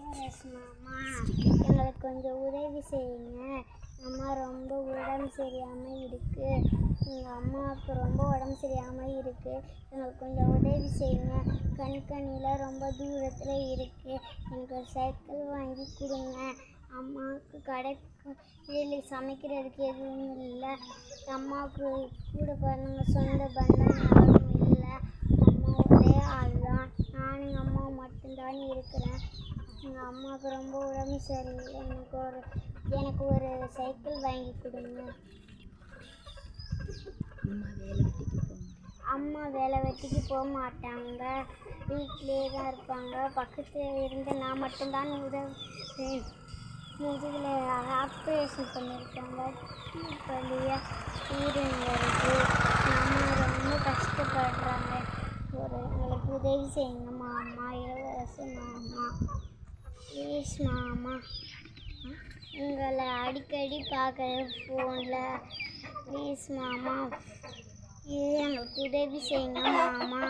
இளவரசு மாமா எங்களுக்கு கொஞ்சம் உதவி செய்யுங்க. அம்மா ரொம்ப உடம்பு சரியாமல் இருக்குது எங்கள் அம்மாவுக்கு ரொம்ப உடம்பு சரியாமல் இருக்குது எங்களுக்கு கொஞ்சம் உதவி செய்யுங்க. கண்கணியில் ரொம்ப தூரத்தில் இருக்குது எனக்கு ஒரு சைக்கிள் வாங்கி கொடுங்க. அம்மாவுக்கு கடைக்கு வெளியே சமைக்கிறதுக்கு எதுவும் இல்லை. அம்மாவுக்கு கூட பிறந்தவங்க சொந்த பந்தம் யாரும் இல்லை. அம்மா ஒரே ஆள் தான் நானும் எங்கள் அம்மா மட்டும்தான் இருக்கிறேன். எங்கள் அம்மாவுக்கு ரொம்ப உடம்பு சரியில்லை. எனக்கு ஒரு எனக்கு ஒரு சைக்கிள் வாங்கி கொடுங்க. அம்மா வேலை வெட்டிக்கு போக அம்மா வேலை வெட்டிக்கு போக மாட்டாங்க. வீட்டிலே தான் இருப்பாங்க. பக்கத்தில் இருந்து நான் மட்டும்தான் உதவி முதுகில் ஆப்ரேஷன் பண்ணியிருக்காங்க. வழியாக வருது. அம்மா ரொம்ப கஷ்டப்படுறாங்க. ஒரு எங்களுக்கு உதவி செய்யுங்க மாமா இளவரசு மாமா. ப்ளீஸ் மாமா. உங்களை அடிக்கடி பார்க்குறேன் ஃபோனில் ப்ளீஸ் மாமா. இது எங்களுக்கு உதவி செய்யுங்க மாமா.